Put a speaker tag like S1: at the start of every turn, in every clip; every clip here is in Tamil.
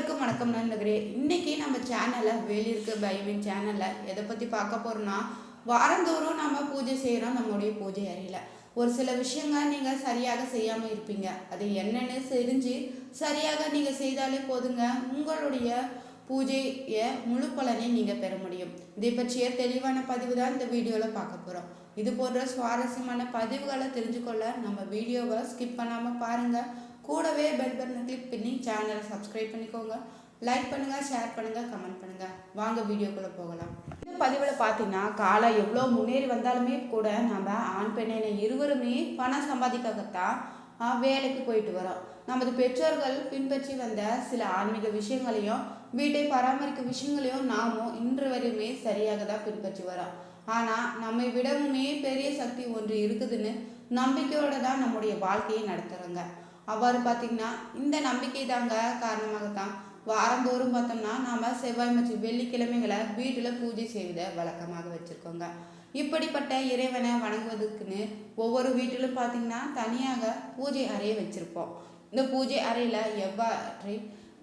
S1: எல்லாருக்கும் வணக்கம் நண்பர்களே இன்றைக்கி நம்ம சேனலில் வெளியிருக்க பைபிள் சேனலில் எதை பற்றி பார்க்க போகிறோம்னா வாரந்தோறும் நம்ம பூஜை செய்கிறோம் நம்மளுடைய பூஜை அறையில். ஒரு சில விஷயங்கள் நீங்கள் சரியாக செய்யாமல் இருப்பீங்க. அது என்னென்னு தெரிஞ்சு சரியாக நீங்கள் செய்தாலே போதுங்க. உங்களுடைய பூஜையை முழு பலனை நீங்கள் பெற முடியும். இதை பற்றிய தெளிவான பதிவு தான் இந்த வீடியோவில் பார்க்க போகிறோம் இது போன்ற சுவாரஸ்யமான பதிவுகளை தெரிஞ்சுக்கொள்ள நம்ம வீடியோவை ஸ்கிப் பண்ணாமல் பாருங்கள் கூடவே பெல் பட்டனை கிளிக் பண்ணி சேனலை சப்ஸ்கிரைப் பண்ணிக்கோங்க. லைக் பண்ணுங்கள் ஷேர் பண்ணுங்கள் கமெண்ட் பண்ணுங்கள் வாங்க வீடியோக்குள்ளே போகலாம். இந்த பதிவில் பார்த்தீங்கன்னா காலம் எவ்வளோ முன்னேறி வந்தாலுமே கூட நம்ம ஆண் பெண் இருவருமே பணம் சம்பாதிக்கத்தான் வேலைக்கு போயிட்டு வரோம். நமது பெற்றோர்கள் பின்பற்றி வந்த சில ஆன்மீக விஷயங்களையும் வீட்டை பராமரிக்கும் விஷயங்களையும் நாமும் இன்று வரையுமே சரியாக தான் பின்பற்றி வரோம். ஆனால் நம்மை விடவுமே பெரிய சக்தி ஒன்று இருக்குதுன்னு நம்பிக்கையோடு தான் நம்முடைய வாழ்க்கையை நடத்துகிறோங்க அவ்வாறு பார்த்தீங்கன்னா இந்த நம்பிக்கை தாங்க காரணமாகத்தான். வாரந்தோறும் பார்த்தோம்னா நாம் செவ்வாய் மற்றும் வெள்ளிக்கிழமைகளை வீட்டில் பூஜை செய்வதை வழக்கமாக வச்சுருக்கோங்க. இப்படிப்பட்ட இறைவனை வணங்குவதற்குன்னு ஒவ்வொரு வீட்டிலும் பார்த்தீங்கன்னா தனியாக பூஜை அறையை வச்சுருப்போம். இந்த பூஜை அறையில் எவ்வாற்றை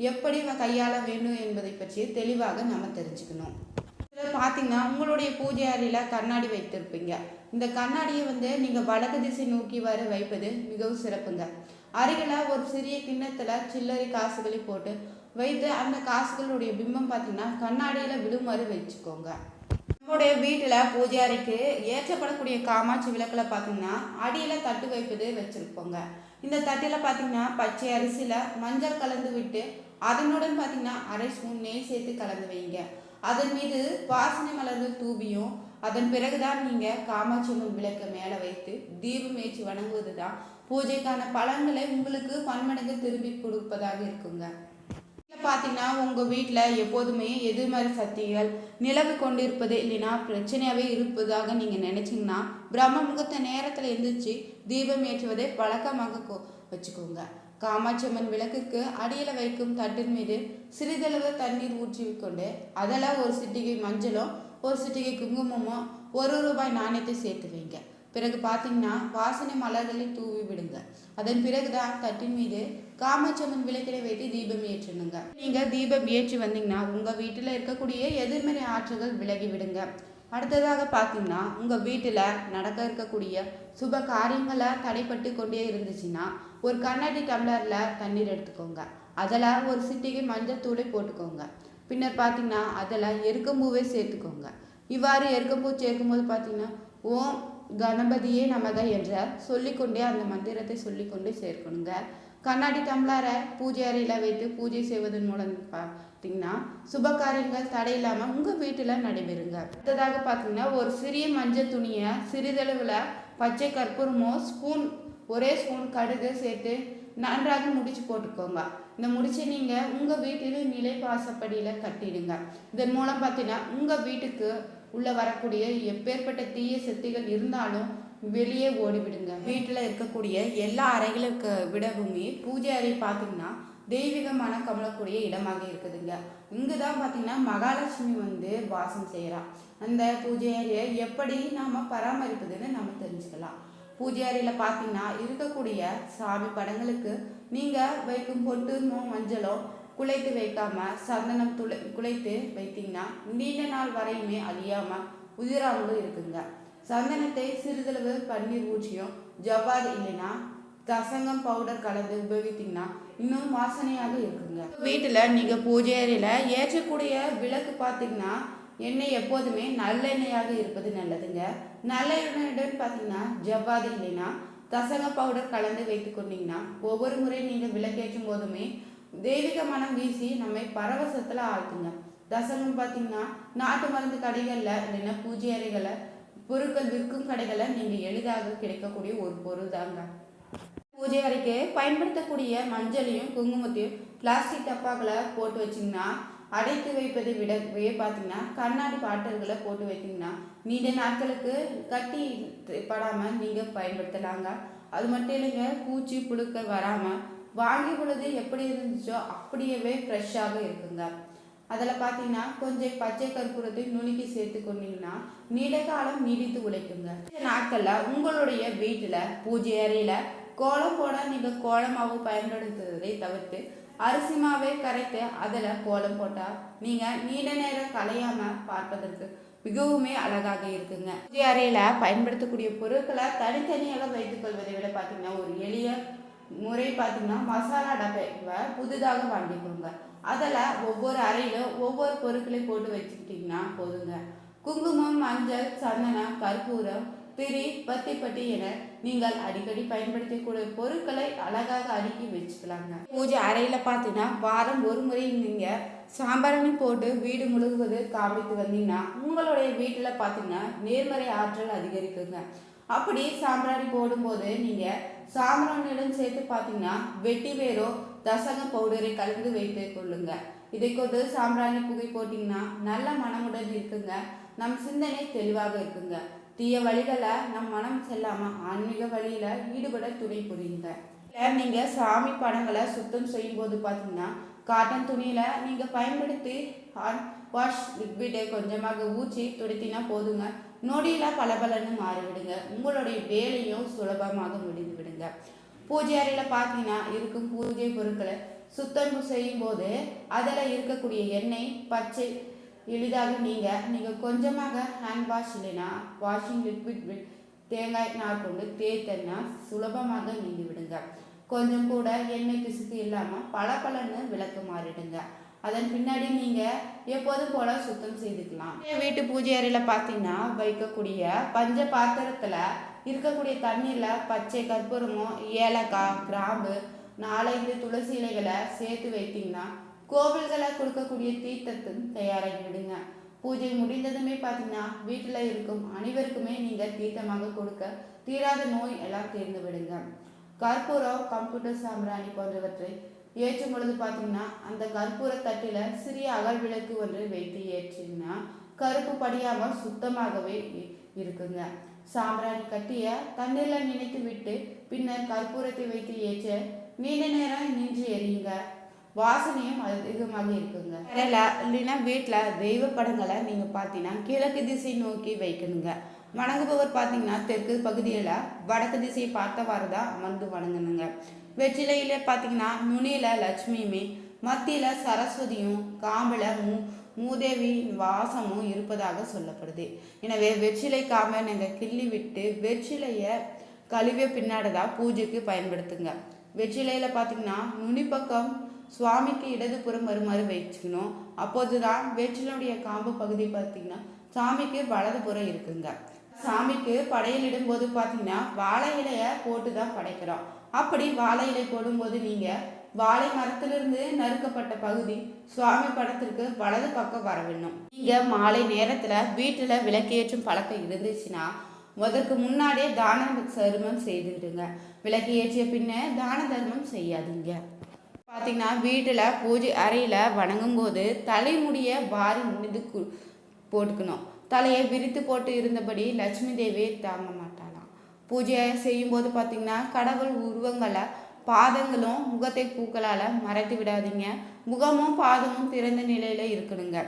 S1: எப்படி கையாள வேண்டும் என்பதை பற்றி தெளிவாக நம்ம தெரிஞ்சுக்கணும். இதில் பார்த்தீங்கன்னா உங்களுடைய பூஜை அறையில் கண்ணாடி வைத்திருப்பீங்க. இந்த கண்ணாடியை வந்து நீங்கள் வடக்கு திசை நோக்கி வர வைப்பது மிகவும் சிறப்புங்க. அருகில் ஒரு சிறிய கிண்ணத்தில் சில்லறை காசுகளை போட்டு வைத்து அந்த காசுகளுடைய பிம்பம் பார்த்தீங்கன்னா கண்ணாடியில் விழுமாறு வச்சுக்கோங்க. நம்முடைய வீட்டில் பூஜை அறைக்கு ஏற்றப்படக்கூடிய காமாட்சி விளக்கில் பார்த்தீங்கன்னா அடியில் தட்டு வைப்பது வச்சுருப்போங்க. இந்த தட்டில் பார்த்தீங்கன்னா பச்சை அரிசியில் மஞ்சள் கலந்து விட்டு அதனுடன் பார்த்தீங்கன்னா அரை ஸ்பூன் நெய் சேர்த்து கலந்து வைங்க. அதன் மீது வாசனை மலர்கள் தூவியும் அதன் பிறகுதான் நீங்கள் காமாட்சி அம்மன் விளக்கை மேலே வைத்து தீபம் ஏற்றி வணங்குவது தான் பூஜைக்கான பலன்களை உங்களுக்கு பன்மடங்கு திரும்பி கொடுப்பதாக இருக்குங்க. இதில் பார்த்தீங்கன்னா உங்கள் வீட்டில் எப்போதுமே எதிர்மறை சக்திகள் நிலவு கொண்டிருப்பது இல்லைன்னா பிரச்சனையாகவே இருப்பதாக நீங்கள் நினச்சிங்கன்னா பிரம்ம முகூர்த்த நேரத்தில் எந்திரிச்சு தீபம் ஏற்றுவதை பழக்கமாக வச்சுக்கோங்க. காமாட்சி அம்மன் விளக்குக்கு அடியில் வைக்கும் தட்டின் மீது சிறிதளவு தண்ணீர் ஊற்றி கொண்டு அதில் ஒரு சிட்டிகை மஞ்சளும் ஒரு சிட்டிகை குங்குமமும் ஒரு ரூபாய் நாணயத்தை சேர்த்து வைங்க. பிறகு பார்த்தீங்கன்னா வாசனை மலர்களை தூவி விடுங்க. அதன் பிறகுதான் தட்டின் மீது காமச்சம்மன் விளக்கினை வைத்து தீபம் ஏற்றணுங்க நீங்க தீபம் ஏற்றி வந்தீங்கன்னா உங்க வீட்டில் இருக்கக்கூடிய எதிர்மறை ஆற்றுகள் விலகி விடுங்க. அடுத்ததாக பார்த்தீங்கன்னா உங்கள் வீட்டில் நடக்க இருக்கக்கூடிய சுப காரியங்களை தடைப்பட்டு கொண்டே இருந்துச்சுன்னா ஒரு கண்ணாடி டம்ளரில் தண்ணீர் எடுத்துக்கோங்க. அதில் ஒரு சிட்டிகை மஞ்சள் தூளை போட்டுக்கோங்க. பின்னர் பார்த்தீங்கன்னா அதில் எருக்கம்பூவே சேர்த்துக்கோங்க. இவ்வாறு எருக்கம்பூ சேர்க்கும்போது பார்த்தீங்கன்னா ஓம் கணபதியே நமக என்ற சொல்லிக்கொண்டே அந்த மந்திரத்தை சொல்லிக்கொண்டே சேர்க்கணுங்க. கண்ணாடி டம்ளரை பூஜை அறையில் வைத்து பூஜை செய்வதன் மூலம் பார்த்தீங்கன்னா சுப காரியங்கள் தடையில்லாமல் உங்கள் வீட்டில் நடைபெறுங்க. அடுத்ததாக பார்த்தீங்கன்னா ஒரு சிறிய மஞ்சள் துணியை சிறிதளவில் பச்சை கற்பூரமோ ஸ்பூன் ஒரே ஸ்பூன் கடுகு சேர்த்து நன்றாக முடிச்சு போட்டுக்கோங்க. இந்த முடிச்சு நீங்கள் உங்கள் வீட்டில் நிலை வாசப்படியில் கட்டிடுங்க. இதன் மூலம் பார்த்தீங்கன்னா உங்கள் வீட்டுக்கு உள்ள வரக்கூடிய எப்பேற்பட்ட தீய சக்திகள் இருந்தாலும் வெளியே ஓடிவிடுங்க. வீட்டில் இருக்கக்கூடிய எல்லா அறைகளுக்கு விடவுமே பூஜை அறை பார்த்தீங்கன்னா தெய்வீகமான கமலக்கூடிய இடமாக இருக்குதுங்க. இங்கு தான் பார்த்தீங்கன்னா மகாலட்சுமி வந்து வாசம் செய்கிறா அந்த பூஜை அறையை எப்படி நாம் பராமரிப்பதுன்னு நம்ம தெரிஞ்சுக்கலாம். பூஜை அறையில் பார்த்தீங்கன்னா இருக்கக்கூடிய சாமி படங்களுக்கு நீங்கள் வைக்கும் பொட்டுமோ மஞ்சளோ குலைத்து வைக்காம சந்தனம் துளை குலைத்து வைத்தீங்கன்னா நீண்ட நாள் வரையுமே அழியாம உதிராமலும் இருக்குங்க. சந்தனத்தை சிறிதளவு பன்னீர் ஊற்றியும் ஜவ்வாது இல்லைன்னா கசங்கம் பவுடர் கலந்து உபயோகித்தீங்கன்னா இன்னும் வாசனையாக இருக்குங்க. வீட்டில் நீங்கள் பூஜை அறையில் ஏற்றக்கூடிய விளக்கு பார்த்தீங்கன்னா எண்ணெய் எப்போதுமே நல்லெண்ணெயாக இருப்பது நல்லதுங்க. நல்ல எண்ணெயுடன் பார்த்தீங்கன்னா ஜவ்வாது இல்லைன்னா தசங்க பவுடர் கலந்து வைத்து கொண்டீங்கன்னா ஒவ்வொரு முறை நீங்கள் விளக்கேற்றும் போதுமே தெய்வீக மனம் வீசி நம்மை பரவசத்தில் ஆழ்த்துங்க. தசங்கம் பார்த்தீங்கன்னா நாட்டு மருந்து கடைகளில் இல்லைன்னா பூஜை அறைகளில் பொருட்கள் விற்கும் கடைகளில் நீங்கள் எளிதாக கிடைக்கக்கூடிய ஒரு பொருள் தாங்க. பூஜை அறைக்கு பயன்படுத்தக்கூடிய மஞ்சளையும் குங்குமத்தையும் பிளாஸ்டிக் டப்பாக்களை போட்டு வச்சிங்கன்னா அடைத்து வைப்பதை விடவே பார்த்தீங்கன்னா கண்ணாடி பாட்டில்களை போட்டு வைத்தீங்கன்னா நீண்ட நாட்களுக்கு கட்டி படாமல் நீங்கள் பயன்படுத்தலாங்க. அது மட்டும் இல்லைங்க பூச்சி புழுக்கள் வராமல் வாங்கி பொழுது எப்படி இருந்துச்சோ அப்படியே ஃப்ரெஷ்ஷாக இருக்குங்க. அதில் பார்த்தீங்கன்னா கொஞ்சம் பச்சை கற்பூரத்தை நுணுக்கி சேர்த்து கொண்டீங்கன்னா நீண்ட காலம் நீடித்து உழைக்குங்க. இந்த நாட்களில் உங்களுடைய வீட்டில் பூஜை அறையில் கோலம் போட நீங்கள் கோலமாகவும் பயன்படுத்துவதை தவிர்த்து அரிசி மாவை கரைத்து அதில் கோலம் போட்டால் நீங்கள் நீண்ட நேரம் கலையாமல் பார்ப்பதற்கு மிகவுமே அழகாக இருக்குங்க. பூஜை அறையில் பயன்படுத்தக்கூடிய பொருட்களை தனித்தனியாக வைத்துக் கொள்வதை விட பார்த்தீங்கன்னா ஒரு எளிய முறை பார்த்தீங்கன்னா மசாலா டப்பை புதிதாக வாங்கிக்கோங்க அதில் ஒவ்வொரு அறையிலும் ஒவ்வொரு பொருட்களை போட்டு வச்சுக்கிட்டிங்கன்னா போதுங்க. குங்குமம் மஞ்சள் சந்தனம் கற்பூரம் திரி பத்திப்பட்டி என நீங்கள் அடிக்கடி பயன்படுத்தக்கூடிய பொருட்களை அழகாக அடுக்கி வச்சுக்கலாங்க. பூஜை அறையில் பார்த்தீங்கன்னா வாரம் ஒரு முறை நீங்கள் சாம்பாரணி போட்டு வீடு முழுகுவது காமித்து வந்தீங்கன்னா உங்களுடைய வீட்டில் பார்த்தீங்கன்னா நேர்மறை ஆற்றல் அதிகரிக்குங்க. அப்படி சாம்பிராணி போடும்போது நீங்கள் சாம்பிராணியுடன் சேர்த்து பார்த்தீங்கன்னா வெட்டி வேரோ தசங்க பவுடரை கலந்து வைத்து கொள்ளுங்க. இதை கொண்டு சாம்பிராணி புகை போட்டிங்கன்னா நல்ல மனமுடன் இருக்குங்க. நம் சிந்தனை தெளிவாக இருக்குங்க. தீய வழிகளை நம் மனம் செல்லாமல் ஆன்மீக வழியில் ஈடுபட துணை புரியுங்க இல்ல நீங்கள் சாமி படங்களை சுத்தம் செய்யும்போது பார்த்தீங்கன்னா காட்டன் துணியில் நீங்கள் பயன்படுத்தி ஹாண்ட் வாஷ் லிக்விடை கொஞ்சமாக ஊற்றி துடைத்தினா போதுங்க. நொடியில் பளபளன்னு மாறிவிடுங்க. உங்களுடைய வேலையும் சுலபமாக முடிந்து விடுங்க. பூஜை அறையில் பார்த்தீங்கன்னா இருக்கும் பூஜை பொருட்களை சுத்தம் செய்யும் போது அதில் இருக்கக்கூடிய எண்ணெய் பச்சை எளிதாக நீங்கள் நீங்கள் கொஞ்சமாக ஹேண்ட் வாஷ் இல்லைன்னா வாஷிங் லிக்விட் தேங்காய் நார் கொண்டு தேய்த்தன்னா சுலபமாக நீங்கி விடுங்க. கொஞ்சம் கூட எண்ணெய் பிசுக்கு இல்லாமல் பளபளன்னு விளக்கு மாறிடுங்க. அதன் பின்னாடி நீங்கள் எப்போதும் போல சுத்தம் செய்துக்கலாம். வீட்டு பூஜை அறையில் பார்த்தீங்கன்னா வைக்கக்கூடிய பஞ்ச பாத்திரத்தில் இருக்கக்கூடிய தண்ணீரில் பச்சை கற்பூரமும் ஏலக்காய் கிராம்பு நாலஞ்சு துளசி இலைகளை சேர்த்து வைத்தீங்கன்னா கோவில்களை கொடுக்கக்கூடிய தீர்த்தத்தும் தயாராகி விடுங்க. பூஜை முடிந்ததுமே பார்த்தீங்கன்னா வீட்டில் இருக்கும் அனைவருக்குமே நீங்கள் தீர்த்தமாக கொடுக்க தீராத நோய் எல்லாம் தீர்ந்து விடுங்க. கற்பூரம் கம்ப்யூட்டர் சாம்பிராணி போன்றவற்றை ஏற்றும் பொழுது பார்த்தீங்கன்னா அந்த கற்பூர தட்டில் சிறிய அகல் விளக்கு ஒன்று வைத்து ஏற்றிங்கன்னா கருப்பு படியாமல் சுத்தமாகவே இருக்குங்க. சாம்பிராணி கட்டிய தண்ணீரில் நினைத்து விட்டு பின்னர் கற்பூரத்தை வைத்து ஏற்ற நீண்ட நேரம் நின்று எரியுங்க. வாசனையும் அதிகமாக இருக்குங்க. இல்ல இல்லைன்னா வீட்டில் தெய்வ படங்களை நீங்கள் பார்த்தீங்கன்னா கிழக்கு திசை நோக்கி வைக்கணுங்க. வணங்குபவர் பார்த்தீங்கன்னா தெற்கு பகுதியில் வடக்கு திசையை பார்த்தவாறு தான் அமர்ந்து வணங்கணுங்க. வெற்றிலையில் பார்த்தீங்கன்னா நுனியில் லட்சுமியுமே மத்தியில் சரஸ்வதியும் காம்பில் மூ மூதேவி வாசமும் இருப்பதாக சொல்லப்படுது. எனவே வெற்றிலை காம்பை நீங்கள் கிள்ளி விட்டு வெற்றிலையை கழுவிய பின்னாடி தான் பூஜைக்கு பயன்படுத்துங்க. வெற்றிலையில் பார்த்தீங்கன்னா நுனி பக்கம் சுவாமிக்கு இடதுபுறம் வருமாறு வச்சுக்கணும். அப்போது தான் வெற்றிலையுடைய காம்பு பகுதி பார்த்தீங்கன்னா சாமிக்கு வலதுபுறம் இருக்குங்க. சாமிக்கு படையலிடும் போது பார்த்தீங்கன்னா வாழை இலையை போட்டு தான் படைக்கிறோம். அப்படி வாழை இலை போடும்போது நீங்கள் வாழை மரத்திலிருந்து நறுக்கப்பட்ட பகுதி சுவாமி படத்திற்கு வலது பக்கம் வர வேணும் நீங்கள் மாலை நேரத்தில் வீட்டில் விளக்கேற்றும் பழக்கம் இருந்துச்சுன்னா அதற்கு முன்னாடியே தான சருமம் செய்துடுங்க. விளக்கு ஏற்றிய பின்ன தான தர்மம் செய்யாதீங்க. பார்த்திங்கன்னா வீட்டில் பூஜை அறையில் வணங்கும்போது தலைமுடியை வாரி முடிந்து கு- போட்டுக்கணும். தலையை விரித்து போட்டு இருந்தபடி லட்சுமி தேவியை தாங்க மாட்டாளாம். பூஜை செய்யும்போது பார்த்திங்கன்னா கடவுள் உருவங்களை பாதங்களும் முகத்தை பூக்களால் மறைத்து விடாதீங்க. முகமும் பாதமும் திறந்த நிலையில் இருக்கணுங்க.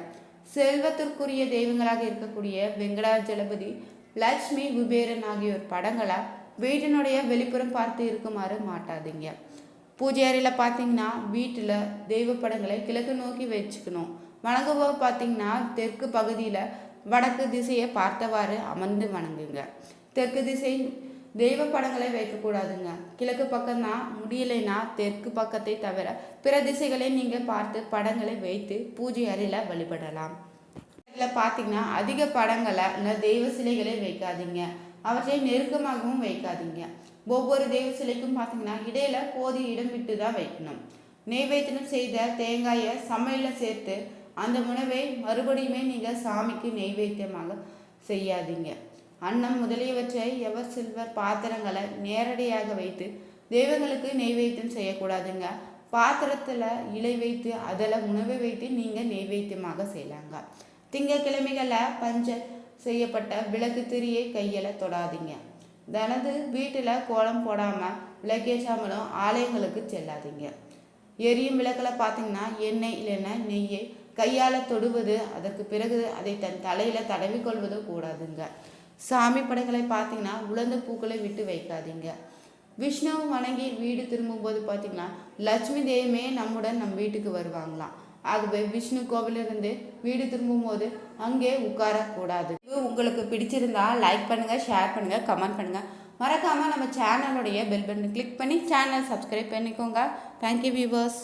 S1: செல்வத்திற்குரிய தெய்வங்களாக இருக்கக்கூடிய வெங்கடாஜலபதி லட்சுமி குபேரன் ஆகியோர் படங்களை வீட்டினுடைய வெளிப்புறம் பார்த்து இருக்குமாறு மாட்டாதீங்க. பூஜை அறையில் பார்த்தீங்கன்னா வீட்டில் தெய்வ படங்களை கிழக்கு நோக்கி வச்சுக்கணும். வணங்குவோர் பார்த்தீங்கன்னா தெற்கு பகுதியில் வடக்கு திசையை பார்த்தவாறு அமர்ந்து வணங்குங்க. தெற்கு திசை தெய்வ படங்களை வைக்கக்கூடாதுங்க. கிழக்கு பக்கம்தான் முடியலைன்னா தெற்கு பக்கத்தை தவிர பிற திசைகளை நீங்கள் பார்த்து படங்களை வைத்து பூஜை அறையில் வழிபடலாம். இதில் பார்த்தீங்கன்னா அதிக படங்களை இல்லை தெய்வ சிலைகளை வைக்காதீங்க. அவற்றை நெருக்கமாகவும் வைக்காதீங்க. ஒவ்வொரு தெய்வ சிலைக்கும் பார்த்தீங்கன்னா இடையில போதிய இடம் விட்டு தான் வைக்கணும். நெய்வேத்தியம் செய்த தேங்காயை சமையலில் சேர்த்து அந்த உணவை மறுபடியுமே நீங்கள் சாமிக்கு நெய்வேத்தியமாக செய்யாதீங்க. அன்னம் முதலியவற்றை எவர் சில்வர் பாத்திரங்களை நேரடியாக வைத்து தெய்வங்களுக்கு நெய்வேத்தியம் செய்யக்கூடாதுங்க. பாத்திரத்தில் இலை வைத்து அதில் உணவை வைத்து நீங்கள் நெய்வேத்தியமாக செய்யலாங்க. திங்கக்கிழமைகளில் பஞ்ச செய்யப்பட்ட விளக்கு திரியை கையில் தொடாதீங்க. தனது வீட்டில் கோலம் போடாமல் விளக்கேற்றாமலும் ஆலயங்களுக்கு செல்லாதீங்க. எரியும் விளக்கில் பார்த்தீங்கன்னா எண்ணெய் இல்லைன்னா நெய்யை கையால் தொடுவது அதற்கு பிறகு அதை தன் தலையில் தடவிக்கொள்வது கூடாதுங்க. சாமி படங்களை பார்த்தீங்கன்னா உலர்ந்த பூக்களை விட்டு வைக்காதீங்க. விஷ்ணு வணங்கி வீடு திரும்பும்போது பார்த்தீங்கன்னா லட்சுமி தேவியுமே நம்முடன் நம் வீட்டுக்கு வருவாங்களாம். ஆகவே விஷ்ணு கோவிலிருந்து வீடு திரும்பும்போது அங்கே உட்காரக்கூடாது. இது உங்களுக்கு பிடிச்சிருந்தா லைக் பண்ணுங்கள் ஷேர் பண்ணுங்கள் கமெண்ட் பண்ணுங்கள் மறக்காமல் நம்ம சேனலுடைய பெல் பட்டன் கிளிக் பண்ணி சேனல் சப்ஸ்கிரைப் பண்ணிக்கோங்க. Thank you viewers